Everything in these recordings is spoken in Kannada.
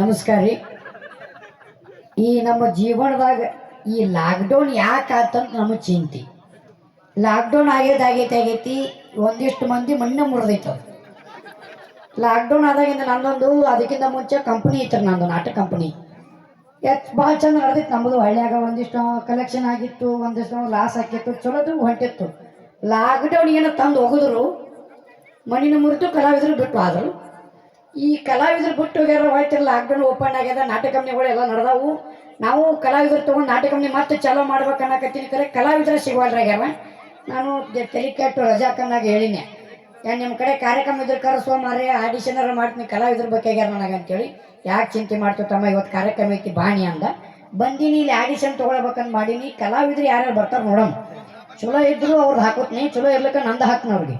ನಮಸ್ಕಾರ ರೀ. ಈ ನಮ್ಮ ಜೀವನದಾಗ ಈ ಲಾಕ್ಡೌನ್ ಯಾಕೆ ಆತಂತ ನಮಗೆ ಚಿಂತೆ. ಲಾಕ್ಡೌನ್ ಆಗ್ಯದ ಆಗೈತೆ ಆಗೈತಿ, ಒಂದಿಷ್ಟು ಮಂದಿ ಮಣ್ಣು ಮುರಿದೈತವ. ಲಾಕ್ಡೌನ್ ಆದಾಗಿಂದ ನನ್ನೊಂದು ಅದಕ್ಕಿಂತ ಮುಂಚೆ ಕಂಪ್ನಿ ಐತ್ರಿ ನಂದು, ನಾಟಕ ಕಂಪ್ನಿ ಎತ್ ಭಾಳ ಚಂದ ನಡೆದಿತ್ತು ನಮ್ಮದು ಹಳ್ಳಿಯಾಗ ಒಂದಿಷ್ಟು ಕಲೆಕ್ಷನ್ ಆಗಿತ್ತು, ಒಂದಿಷ್ಟು ಲಾಸ್ ಆಕಿತ್ತು ಚಲೋದು ಹೊಂಟಿತ್ತು. ಲಾಕ್ಡೌನ್ ಏನೋ ತಂದು ಹೋಗಿದ್ರು ಮಣ್ಣಿನ ಮುರಿದು ಕಲಾವಿದರು ಬಿಟ್ಟು ಆದರು ಈ ಕಲಾವಿದರು ಬಿಟ್ಟು ಹೋಗ್ಯಾರ ಹೋಯ್ತಿರ ಲಾಕ್ಡೌನ್ ಓಪನ್ ಆಗ್ಯದ, ನಾಟಕ ಕಂಪ್ನಿಗಳು ಎಲ್ಲ ನಡೆದಾವು. ನಾವು ಕಲಾವಿದರು ತೊಗೊಂಡು ನಾಟಕ ಕಂಪ್ನಿ ಮತ್ತೆ ಚಾಲೂ ಮಾಡ್ಬೇಕು ಅನ್ನಕತ್ತೀನಿ ಕರೆ, ಕಲಾವಿದರ ಸಿಗವಲ್ರಾಗ್ಯಾವ ನಾನು ತಲೆ ಕೆಟ್ಟು ರಜಾಕನ್ನಾಗ ಹೇಳಿನಿ. ಯಾ ನಿಮ್ಮ ಕಡೆ ಕಾರ್ಯಕ್ರಮ ಇದ್ರೆ ಕರೆಸುವ ಮಾರೇ ಆಡಿಷನರ್ ಮಾಡ್ತೀನಿ, ಕಲಾವಿದ್ರ ಆಗ್ಯಾರ ನನಗೆ ಅಂತೇಳಿ. ಯಾಕೆ ಚಿಂತೆ ಮಾಡ್ತೀವಿ ತಮ್ಮ ಇವತ್ತು ಕಾರ್ಯಕ್ರಮ ಐತಿ ಬಾಣಿ ಅಂದ. ಬಂದೀನಿ, ಇಲ್ಲಿ ಆಡಿಷನ್ ತೊಗೊಳ್ಬೇಕಂತ ಮಾಡೀನಿ. ಕಲಾವಿದ್ರು ಯಾರ್ಯಾರು ಬರ್ತಾರೆ ನೋಡೋಣ ಚಲೋ ಇದ್ರು ಅವ್ರದ್ದು ಹಾಕೋತ್ನಿ, ಚಲೋ ಇರ್ಲಿಕ್ಕೆ ನಂದು ಹಾಕ್ನ ಅವ್ರಿಗೆ.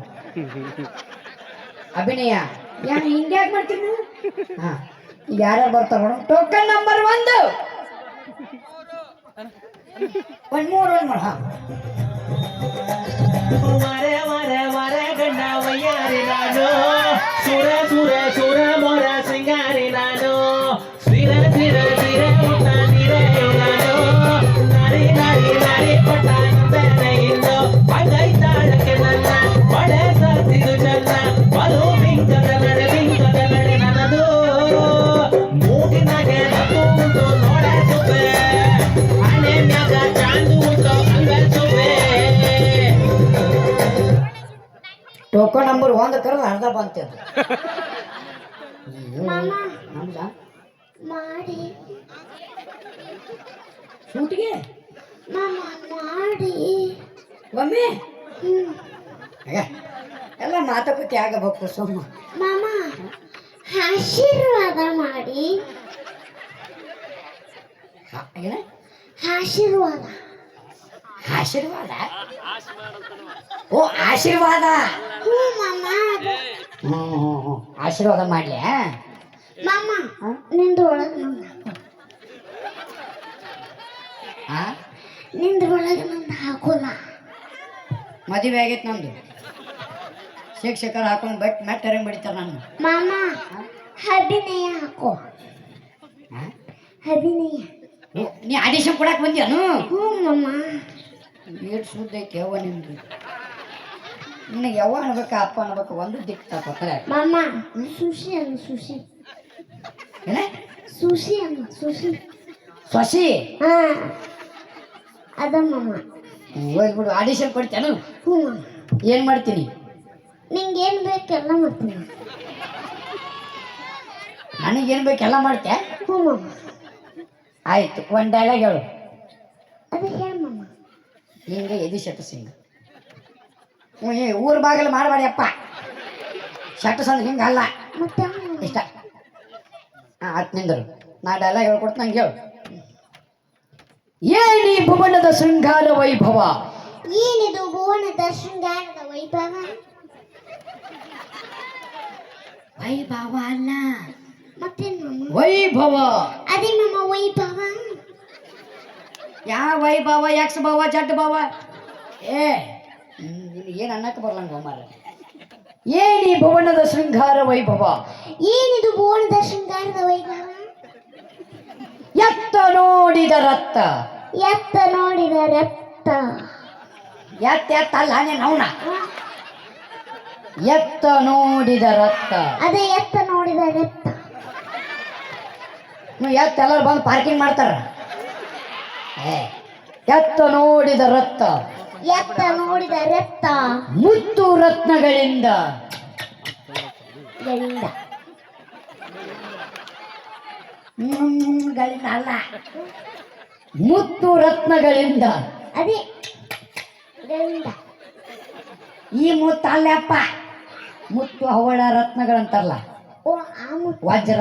ಅಭಿನಯ. ಯಾ ಹಿಂಗ್ಯಾಕ್ ಮಾಡ್ತೀನಿ ಯಾರ ಹಾ ಬರ್ತಾರ ಮೇಡಮ್ ಟೋಕನ್ ನಂಬರ್ ಒಂದು. ಮೂರು ಮೂರು, ಹಾ. ವರ ವರ ವರ ಗಂಡ ಸುರ ಸುರ. ಟೋಕನ್ ನಂಬರ್ ಒಂದು ಕರೆದು ಅರ್ಧ ಬಂತೆ ಮಾಡಿ. ಸೂಟಿಗೆ ಮಾಡಿ. ಒಮ್ಮೆ? ಎಲ್ಲ ಮಾತುಕತೆ ಆಗಬೇಕು ಸುಮ್ಮ ಮಾಮ ಆಶೀರ್ವಾದ ಮಾಡಿ. ಆಶೀರ್ವಾದ. ಆಶೀರ್ವಾದ? ಓ ಆಶೀರ್ವಾದ? ಹ್ಞೂ ಮಾಮ. ಹ್ಞೂ ಹ್ಞೂ ಹ್ಞೂ ಆಶೀರ್ವಾದ ಮಾಡ್ಲಿ ಮಾಮ ನಿಂದು ಒಳಗೆ ನಂದು ಹಾಕೋ. ಹಾ ನಿಂದು ಒಳಗೆ ನಂದು ಹಾಕೋಲ್ಲ. ಮದುವೆ ಆಗೈತೆ ನಂದು. ಶಿಕ್ಷಕರು ಹಾಕೊಂಡು ಬಟ್ ಮೆಟ್ಟ ಹರಂಗ್ ಬಿಡ್ತಾರೆ ನನ್ನ. ಮಾಮ ಅಭಿನಯ ಹಾಕೋ. ಹಾ? ಅಭಿನಯ ನೀ ಆಡಿಷನ್ ಕೊಡಕ್ಕೆ ಬಂದ್ಯಾನು ಹ್ಞೂ ಮಾಮ. ಏಟ್ ಶುದ್ಧ ಐತಿ ಯವ್ವ ನಿಮ್ದು ನಿನಗೆ ಯವ್ವ ಅನ್ಬೇಕ ಅಪ್ಪ ಅನ್ಬೇಕು ಒಂದು ದಿಕ್ ತಗೋತಾರೆ. ಮಾಮ ಸುಶಿ ಅನ್ನು ಸುಶಿ. ಏನ? ಸುಶಿ ಅನ್ನು ಸುಶಿ. ಸೊಸಿ? ಹಾ. ಅದ ಮಾಮ. ಹೋಗ್ಬಿಡು ಆಡಿಷನ್ ಕೊಡ್ತೇನು. ಹ್ಞೂ ಏನು ಮಾಡ್ತೀನಿ? ನಿಂಗೆ ಏನು ಬೇಕೆಲ್ಲ ಮಾಡ್ತೀನಿ. ನನಗೇನು ಬೇಕು ಎಲ್ಲ ಮಾಡ್ತೆ ಹ್ಞೂ ಮಾಮ. ಆಯ್ತು ಒಂದು ಡೈಲಾಗ್ ಹೇಳು. ಹಿಂಗೆ ಎದಿ ಶೆಟ್ಟು ಸಿಂಗ್? ಹ್ಞೂ ಏ ಊರ ಬಾಗಿಲು ಮಾಡಬೇಡಿಯಪ್ಪ ಶೆಟ್ಟು ಸಂದ್ ಹಿಂಗೆ ಅಲ್ಲ. ಮತ್ತೆ? ಇಷ್ಟ. ಹಾಂ ಹತ್ತು ನಿಂದರು. ನಾ ಡೈಲಾಗ್ ಹೇಳ್ಕೊಡ್ತು ನಂಗೆ ಹೇಳು. ಏನಿ ಭುವನದ ಶೃಂಗಾರ ವೈಭವ? ಏನಿದು ಭುವನದ ಶೃಂಗಾರದ ವೈಭವ? ವೈಭವ ಅಲ್ಲ. ಮತ್ತೇನು ಮಾಮ? ವೈಭವ. ಅದೇ ನಮ್ಮ ವೈಭವ. ಯಾವ ವೈಭವ ಎಕ್ಸ್ ಬಾವ ಜಡ್ ಬಾವ ಏ ಏನು ಅನ್ನಕ್ಕೆ ಬರ್ಲಂಗ ಮಾರ ಏನಿ ಭುವನದ ಶೃಂಗಾರ ವೈಭವ ಏನಿದು ಭುವನದ ಶೃಂಗಾರದ ವೈಭವ ಎತ್ತ ನೋಡಿದ ರಕ್ತ ಎತ್ತ ನೋಡಿದ ರಕ್ತ ಎತ್ತ ಎತ್ತ ಅಲ್ಲ ನೀನು ಅವನ? ಎತ್ತ ನೋಡಿದ ರಕ್ತ ಅದೇ ಎತ್ತ ನೋಡಿದ ರಕ್ತ ನೀವು ಎತ್ತ ಎಲ್ಲರೂ ಬಂದು ಪಾರ್ಕಿಂಗ್ ಮಾಡ್ತಾರ. ಎತ್ತ ನೋಡಿದ ರಕ್ತ. ಎತ್ತ ನೋಡಿದ ರಕ್ತ. ಮುತ್ತು ರತ್ನಗಳಿಂದ. ಗಳಿಂದ. ಅಲ್ಲ. ಮುತ್ತು ರತ್ನಗಳಿಂದ. ಅದೇ. ಗಳಿಂದ. ಈ ಮುತ್ತು ಅಲ್ಲಪ್ಪ. ಮುತ್ತು ಹವಳ ರತ್ನಗಳಂತಲ್ಲ. ವಜ್ರ.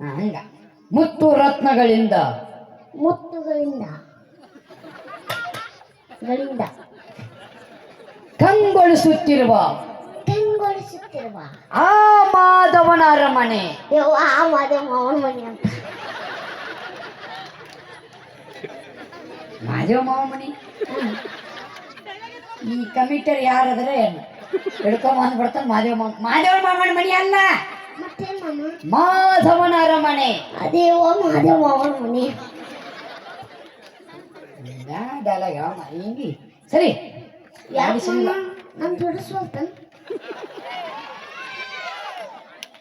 ಹಂಗ. ಮುತ್ತು ರತ್ನಗಳಿಂದ. ಮುತ್ತುಗಳಿಂದ. ಗಳಿಂದ. ಕಂಗೊಳಿಸುತ್ತಿರುವ. ಕಂಗೊಳಿಸುತ್ತಿರುವ. ಆ ಮಾಧವನ ಅರಮನೆ. ಯವ್ವ ಆ ಮಾದೇ ಮಾವನ ಮನೆ ಅಂತ. ಮಾದೇವ ಮಾವ ಮನಿ ಈ ಕಮಿಟರ್ ಯಾರಾದ್ರೆ ಹಿಡ್ಕೊಂಡ್ ಹಿಡ್ಕೊಂಬಂದ್ ಬಿಡ್ತಾನೆ ಮಾದೇವ ಮಾದೇವ ಮನೆ ಅಲ್ಲ. ಮತ್ತೇನ್ ಮಾಮ? ಮಾಧವನ ಅರಮನೆ. ಅದೇ ಓ ಮಾದೇವ ಅವನ ಮನೆ ಡಾಲಾಗ ಹಿಂಗಿ ಸರಿ. ಯಾಕೆ ಮಾಮ ನಮ್ ಬಿಡಿಸ್ವಲ್ತ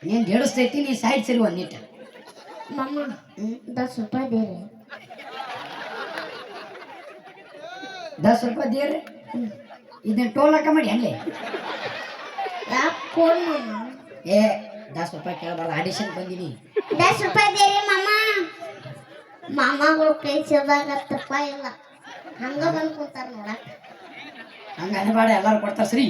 ನೀನ್ ಜಡಿಸ್ತೈತಿ ನೀ ಸೈಡ್ ಸರಿ ಒಂದ್ ಮಾಮ ದಸ್ ರೂಪಾಯಿ ದೇರಿ ದಸ್ ರೂಪಾಯಿ ದೇರಿ ಇದನ್ನ ಟೋಲ್ ಹಾಕ ಮಾಡಿ ಅಲ್ಲೇ. ಯಾಕೆ ಏ ದಸ್ ರೂಪಾಯಿ ಕೇಳಬಾರ್ದು ಆಡಿಷನ್ ಬಂದಿನಿ. ದಸ್ ರೂಪಾಯಿ ದೇರಿ ಮಾಮ. ಮಾಮಗಳು ಕೈ ಸಬಾಗತ್ತಪ್ಪ ಇಲ್ಲ ಹಂಗ ಬಂದ್ ಕೂತಾರ ನೋಡಕ್ ಹಂಗ ಅನ್ಬೇಡ ಎಲ್ಲಾರು ಕೊಡ್ತಾರ ಸರಿ?